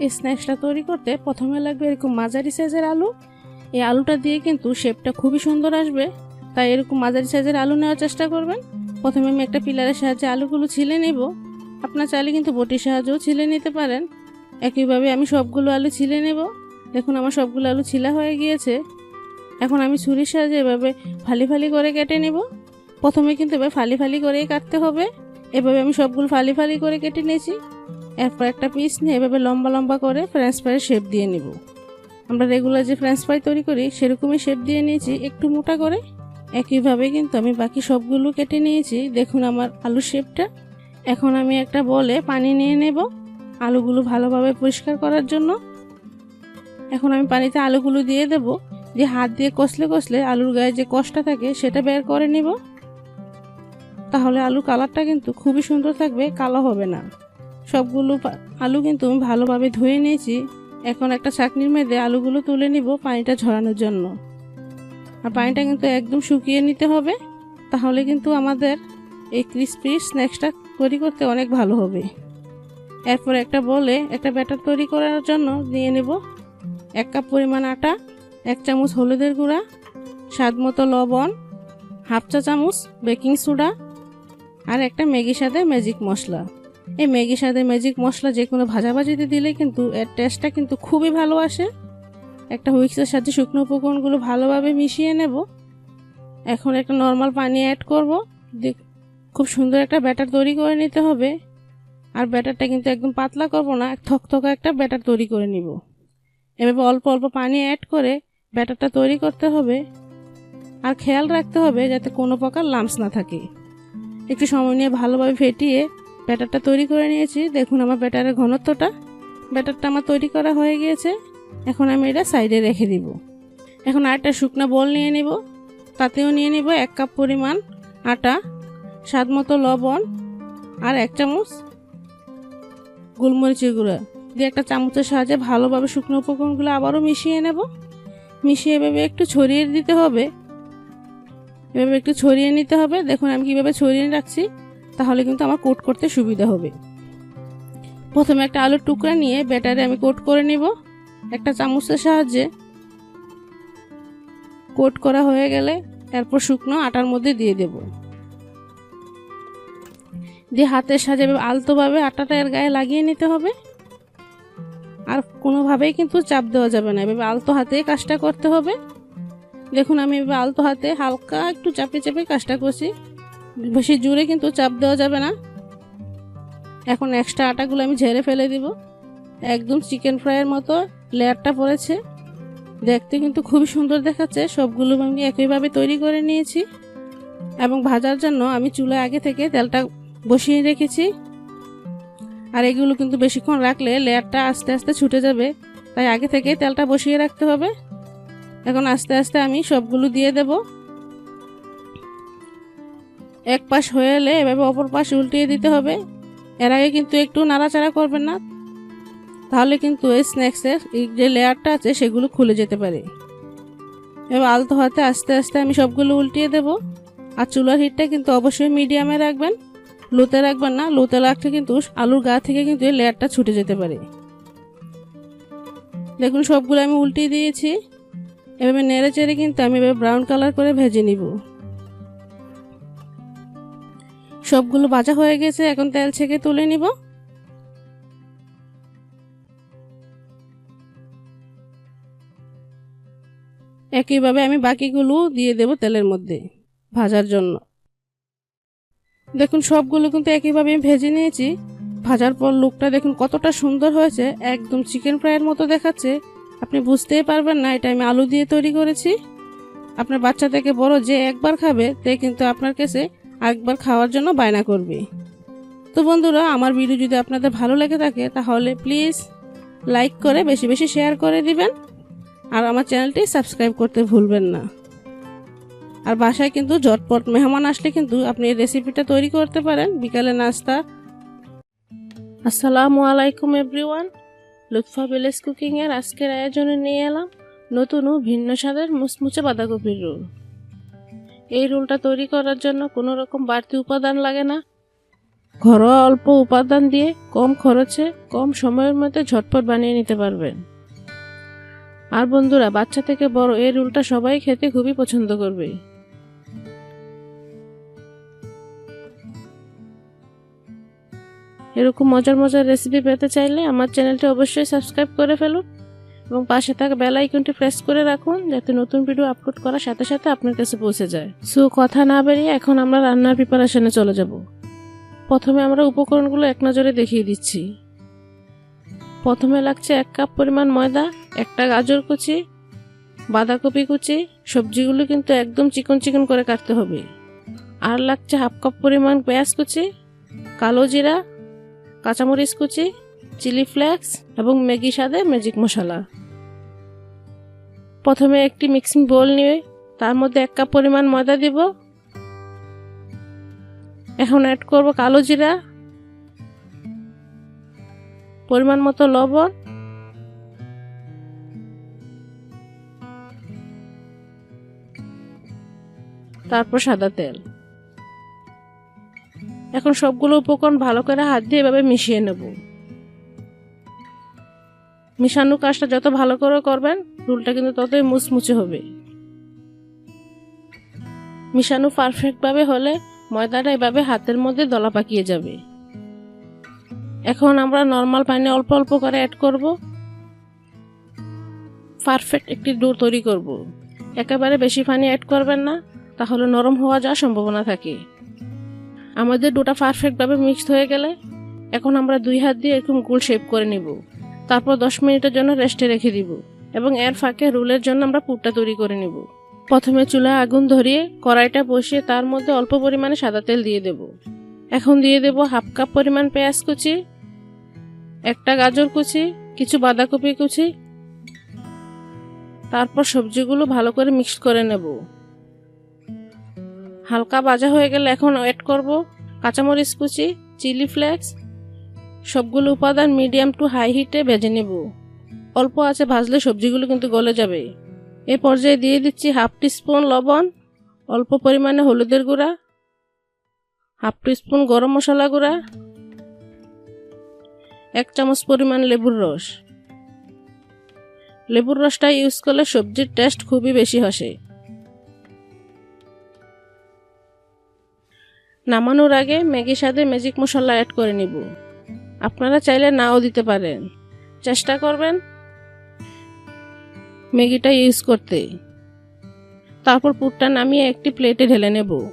এই স্ন্যাক্সটা তৈরি করতে প্রথমে লাগবে এরকম মাঝারি সাইজের আলু। এই আলুটা দিয়ে কিন্তু শেপটা খুবই সুন্দর আসবে। তাই এরকম মাঝারি সাইজের আলু নেওয়ার চেষ্টা করবেন। প্রথমে আমি একটা পিলারের সাহায্যে আলুগুলো ছিলে নেব। আপনার চাইলে কিন্তু বটির সাহায্যেও ছিলে নিতে পারেন। একইভাবে আমি সবগুলো আলু ছিলে নেব। দেখুন, আমার সবগুলো আলু ছিলা হয়ে গিয়েছে। এখন আমি ছুরির সাহায্যে এভাবে ফালি ফালি করে কেটে নেব। প্রথমে কিন্তু এবার ফালি ফালি করেই কাটতে হবে। এভাবে আমি সবগুলো ফালি ফালি করে কেটে নিয়েছি। এরপর একটা পিস নিয়ে এভাবে লম্বা লম্বা করে ফ্রেঞ্চ ফ্রাইয়ের শেপ দিয়ে নিব। আমরা রেগুলার যে ফ্রেঞ্চ ফ্রাই তৈরি করি, সেরকমই শেপ দিয়ে নিয়েছি একটু মোটা করে। একইভাবে কিন্তু আমি বাকি সবগুলো কেটে নিয়েছি। দেখুন আমার আলুর শেপটা এখন আমি একটা বলে পানি নিয়ে নেব আলুগুলো ভালোভাবে পরিষ্কার করার জন্য। এখন আমি পানিতে আলুগুলো দিয়ে দেব। দিয়ে হাত দিয়ে কষলে কষলে আলুর গায়ে যে কষটা থাকে, সেটা বের করে নেব। তাহলে আলু কালারটা কিন্তু খুবই সুন্দর থাকবে, কালো হবে না। সবগুলো আলু কিন্তু আমি ভালোভাবে ধুয়ে নিয়েছি। এখন একটা চাকনির মধ্যে আলুগুলো তুলে নিব পানিটা ঝরানোর জন্য। আর পানিটা কিন্তু একদম শুকিয়ে নিতে হবে, তাহলে কিন্তু আমাদের এই ক্রিসপি স্ন্যাক্সটা তৈরি করতে অনেক ভালো হবে। এরপর একটা বলে একটা ব্যাটার তৈরি করার জন্য নিয়ে নেব এক কাপ পরিমাণ আটা, এক চামচ হলুদের গুঁড়া, স্বাদ মতো লবণ, হাফ চা চামচ বেকিং সোডা, আর একটা ম্যাগি স্বাদের ম্যাজিক মশলা। এই ম্যাগি স্বাদের ম্যাজিক মশলা যে কোনো ভাজাভাজিতে দিলে কিন্তু এর টেস্টটা কিন্তু খুবই ভালো আসে। একটা হুইক্সের সাথে শুকনো উপকরণগুলো ভালোভাবে মিশিয়ে নেব। এখন একটা নর্মাল পানি অ্যাড করব। খুব সুন্দর একটা ব্যাটার তৈরি করে নিতে হবে। আর ব্যাটারটা কিন্তু একদম পাতলা করব না, এক থকথকা একটা ব্যাটার তৈরি করে নিব। এভাবে অল্প অল্প পানি অ্যাড করে ব্যাটারটা তৈরি করতে হবে। আর খেয়াল রাখতে হবে যাতে কোনো প্রকার লামস না থাকে। একটু সময় নিয়ে ভালোভাবে ফেটিয়ে ব্যাটারটা তৈরি করে নিয়েছি। দেখুন আমার ব্যাটারের ঘনত্বটা। ব্যাটারটা আমার তৈরি করা হয়ে গিয়েছে। এখন আমি এটা সাইডে রেখে দিব। এখন আরেকটা শুকনো বল নিয়ে নিব। তাতেও নিয়ে নিব এক কাপ পরিমাণ আটা, স্বাদ মতো লবণ আর এক চামচ গোলমরিচের গুঁড়া। দিয়ে একটা চামচের সাহায্যে ভালোভাবে শুকনো উপকরণগুলো আবারও মিশিয়ে নেব। মিশিয়ে এভাবে একটু ছড়িয়ে দিতে হবে। এভাবে একটু ছড়িয়ে নিতে হবে। দেখুন আমি কীভাবে ছড়িয়ে রাখছি। তাহলে কিন্তু আমার কোট করতে সুবিধা হবে। প্রথমে একটা আলুর টুকরা নিয়ে ব্যাটারে আমি কোট করে নিব। একটা চামচের সাহায্যে কোট করা হয়ে গেলে এরপর শুকনো আটার মধ্যে দিয়ে দেব। দিয়ে হাতের সাহায্যে আলতোভাবে আটাটা এর গায়ে লাগিয়ে নিতে হবে। আর কোনোভাবেই কিন্তু চাপ দেওয়া যাবে না, এভাবে আলতো হাতেই কাজটা করতে হবে। দেখুন আমি এভাবে আলতো হাতে হালকা একটু চাপে চাপে কাজটা করছি। বেশি জোরে কিন্তু চাপ দেওয়া যাবে না। এখন এক্সট্রা আটাগুলো আমি ঝেড়ে ফেলে দিব। একদম চিকেন ফ্রাইয়ের মতো লেয়ারটা পড়েছে। দেখতে কিন্তু খুবই সুন্দর দেখাচ্ছে। সবগুলো আমি একইভাবে তৈরি করে নিয়েছি। এবং ভাজার জন্য আমি চুলায় আগে থেকে তেলটা বসিয়ে রেখেছি। আর এগুলো কিন্তু বেশিক্ষণ রাখলে লেয়ারটা আস্তে আস্তে ছুটে যাবে। তাই আগে থেকে তেলটা বসিয়ে রাখতে হবে। এখন আস্তে আস্তে আমি সবগুলো দিয়ে দেব। এক পাশ হয়ে এলে এভাবে অপর পাশ উল্টিয়ে দিতে হবে। এর আগে কিন্তু একটু নাড়াচাড়া করবেন না। তাহলে কিন্তু এই স্ন্যাক্সের যে লেয়ারটা আছে, সেগুলো খুলে যেতে পারে। এবার আলতো হাতে আস্তে আস্তে আমি সবগুলো উল্টিয়ে দেব। আর চুলার হিটটা কিন্তু অবশ্যই মিডিয়ামে রাখবেন। লোতে রাখবেন না, লোতে রাখলে কিন্তু আলুর গা থেকে কিন্তু এই লেয়ারটা ছুটে যেতে পারে। দেখুন, সবগুলো আমি উল্টিয়ে দিয়েছি। এভাবে নেড়ে চেড়ে কিন্তু আমি এভাবে ব্রাউন কালার করে ভেজে নিব। সবগুলো ভাজা হয়ে গেছে, এখন তেল ছেঁকে তুলে নিব। একইভাবে আমি বাকিগুলো দিয়ে দেব তেলের মধ্যে ভাজার জন্য। দেখুন, সবগুলো কিন্তু একইভাবে আমি ভেজে নিয়েছি। ভাজার পর লুকটা দেখুন কতটা সুন্দর হয়েছে, একদম চিকেন ফ্রাইয়ের মতো দেখাচ্ছে। আপনি বুঝতেই পারবেন না, এটা আমি আলু দিয়ে তৈরি করেছি। আপনার বাচ্চা থেকে বড় যে একবার খাবে, তে কিন্তু আপনার কাছে একবার খাওয়ার জন্য বায়না করবে। তো বন্ধুরা, আমার ভিডিও যদি আপনাদের ভালো লেগে থাকে, তাহলে প্লিজ লাইক করে বেশি বেশি শেয়ার করে দিবেন। আর আমার চ্যানেলটি সাবস্ক্রাইব করতে ভুলবেন না। আর বাসায় কিন্তু ঝটপট মেহমান আসলে কিন্তু আপনি এই রেসিপিটা তৈরি করতে পারেন। বিকালে নাস্তা। আসসালামু আলাইকুম এভরিওয়ান লুৎফা ভিলেজ কুকিংয়ের আজকের আয়োজনে নিয়ে এলাম নতুন ও ভিন্ন স্বাদের মুচমুচে বাঁধাকপির রোল। এই রোলটা তৈরি করার জন্য কোনো রকম বাড়তি উপাদান লাগে না। ঘরোয়া অল্প উপাদান দিয়ে কম খরচে, কম সময়ের মধ্যে ঝটপট বানিয়ে নিতে পারবেন। আর বন্ধুরা, বাচ্চা থেকে বড় এই রুলটা সবাই খেতে খুবই পছন্দ করবে। এরকম মজার মজার রেসিপি পেতে চাইলে আমার চ্যানেলটি অবশ্যই সাবস্ক্রাইব করে ফেলুন। এবং পাশে থাকা বেল আইকনটি প্রেস করে রাখুন যাতে নতুন ভিডিও আপলোড করার সাথে সাথে আপনার কাছে পৌঁছে যায়। সো কথা না বেরিয়ে এখন আমরা রান্নার প্রিপারেশনে চলে যাব। প্রথমে আমরা উপকরণগুলো এক নজরে দেখিয়ে দিচ্ছি। প্রথমে লাগছে এক কাপ পরিমাণ ময়দা, একটা গাজর কুচি, বাঁধাকপি কুচি, সবজিগুলো কিন্তু একদম চিকন চিকন করে কাটতে হবে। আর লাগছে হাফ কাপ পরিমাণ পেঁয়াজ কুচি, কালো জিরা, কাঁচামরিচ কুচি চিলি ফ্লেক্স এবং ম্যাগি স্বাদে ম্যাজিক মশলা। প্রথমে একটি মিক্সিং বোল নিয়ে তার মধ্যে এক কাপ পরিমাণ ময়দা দিব। এখন অ্যাড করব কালো জিরা, পরিমাণ মতো লবণ, তারপর সাদা তেল। এখন সবগুলো উপকরণ ভালো করে হাত দিয়ে এভাবে মিশিয়ে নেব। মিশানো কাজটা যত ভালো করে করবেন রুলটা কিন্তু ততই মুচমুচে হবে। মিশানো পারফেক্টভাবে হলে ময়দাটা এভাবে হাতের মধ্যে দলা পাকিয়ে যাবে। এখন আমরা নর্মাল পানি অল্প অল্প করে অ্যাড করব। পারফেক্ট একটি ডো তৈরি করব। একেবারে বেশি পানি অ্যাড করবেন না, তাহলে নরম হওয়া যাওয়ার সম্ভাবনা থাকে। আমাদের ডোটা পারফেক্টভাবে মিক্সড হয়ে গেলে এখন আমরা দুই হাত দিয়ে এরকম গোল শেপ করে নিব। তারপর দশ মিনিটের জন্য রেস্টে রেখে দিব। এবং এর ফাঁকে রুলের জন্য আমরা পুরটা তৈরি করে নিব। প্রথমে চুলায় আগুন ধরিয়ে কড়াইটা বসিয়ে তার মধ্যে অল্প পরিমাণে সাদা তেল দিয়ে দেব। এখন দিয়ে দেব হাফ কাপ পরিমাণ পেঁয়াজ কুচি, একটা গাজর কুচি, কিছু বাঁধাকপি কুচি। তারপর সবজিগুলো ভালো করে মিক্স করে নেব। হালকা ভাজা হয়ে গেলে এখন অ্যাড করব কাঁচামরিচ কুচি, চিলি ফ্লেক্স, সবগুলো উপাদান মিডিয়াম টু হাই হিটে ভেজে নেব। অল্প আছে, ভাজলে সবজিগুলো কিন্তু গলে যাবে। এ পর্যায়ে দিয়ে দিচ্ছি হাফ স্পুন লবণ, অল্প পরিমাণে হলুদের গুঁড়া, হাফ স্পুন গরম মশলা গুঁড়া, এক চামচ পরিমাণ লেবুর রস। লেবুর রসটা ইউজ করলে সবজির টেস্ট খুবই বেশি আসে। নামানোর আগে ম্যাগির সাথে ম্যাজিক মশলা অ্যাড করে নিব। আপনারা চাইলে নাও দিতে পারেন। চেষ্টা করবেন ম্যাগিটা ইউজ করতে। তারপর পুরটা নামিয়ে একটি প্লেটে ঢেলে নেব।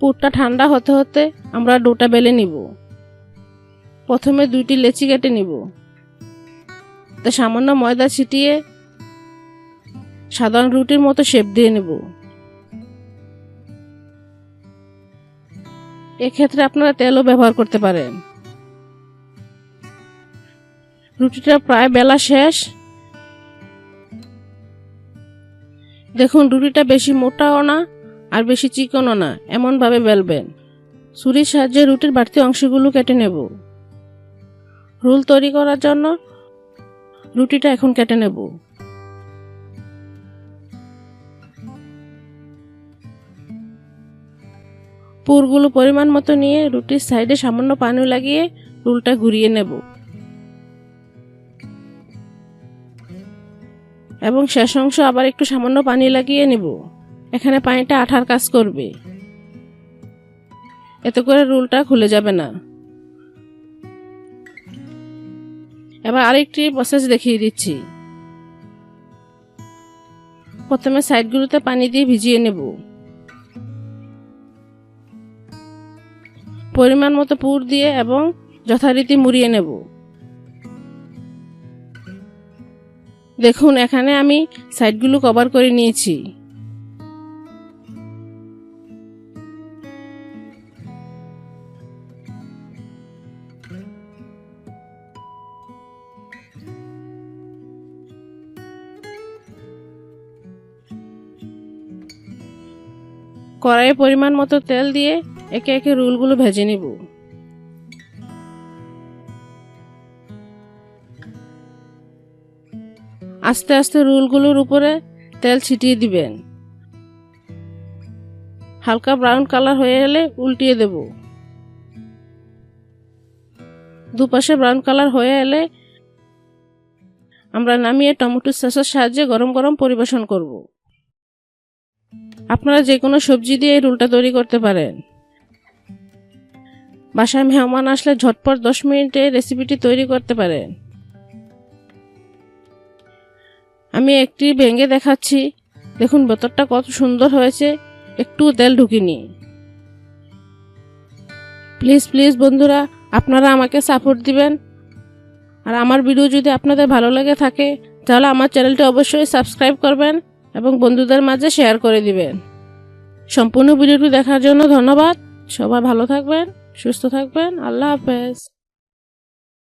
পুরটা ঠান্ডা হতে হতে আমরা ডোটা বেলে নিব। প্রথমে দুইটি লেচি কেটে নিব। তা সামান্য ময়দা ছিটিয়ে সাধারণ রুটির মতো শেপ দিয়ে নেব। এক্ষেত্রে আপনারা তেলও ব্যবহার করতে পারেন। রুটিটা প্রায় বেলা শেষ। দেখুন, রুটিটা বেশি মোটাও না আর বেশি চিকনও না, এমনভাবে বেলবেন। ছুরির সাহায্যে রুটির বাড়তি অংশগুলো কেটে নেব। রোল তৈরি করার জন্য রুটিটা এখন কেটে নেব। পুরগুলো পরিমাণ মতো নিয়ে রুটির সাইডে সামান্য পানি লাগিয়ে রুলটা ঘুরিয়ে নেব। এবং শেষ অংশ আবার একটু সামান্য পানি লাগিয়ে নেব। এখানে পানিটা আঠার কাজ করবে। এতে করে রুলটা খুলে যাবে না। এবার আরেকটি প্রসেস দেখিয়ে দিচ্ছি। প্রথমে সাইডগুলোতে পানি দিয়ে ভিজিয়ে নেব। পরিমাণ মতো পুর দিয়ে এবং যথারীতি মুড়িয়ে নেব। দেখুন, এখানে আমি সাইডগুলো কভার করে নিয়েছি। কড়াইয়ে পরিমাণ মতো তেল দিয়ে একে একে রোলগুলো ভেজে নিব। আস্তে আস্তে রোলগুলোর উপরে তেল ছিটিয়ে দিবেন। হালকা ব্রাউন কালার হয়ে এলে উল্টিয়ে দেব। দুপাশে ব্রাউন কালার হয়ে এলে আমরা নামিয়ে টমেটো সসের সাহায্যে গরম গরম পরিবেশন করব। আপনারা যে কোনো সবজি দিয়ে এই রোলটা তৈরি করতে পারেন। বাসায় মেহমান আসলে ঝটপট দশ মিনিটে রেসিপিটি তৈরি করতে পারেন। আমি একটি ভেঙে দেখাচ্ছি। দেখুন, ভেতরটা কত সুন্দর হয়েছে। একটু তেল ঢুকিনি প্লিজ প্লিজ বন্ধুরা, আপনারা আমাকে সাপোর্ট দিবেন। আর আমার ভিডিও যদি আপনাদের ভালো লেগে থাকে, তাহলে আমার চ্যানেলটি অবশ্যই সাবস্ক্রাইব করবেন এবং বন্ধুদের মাঝে শেয়ার করে দিবেন। সম্পূর্ণ ভিডিওটি দেখার জন্য ধন্যবাদ। সবাই ভালো থাকবেন, সুস্থ থাকবেন। আল্লাহ হাফেজ।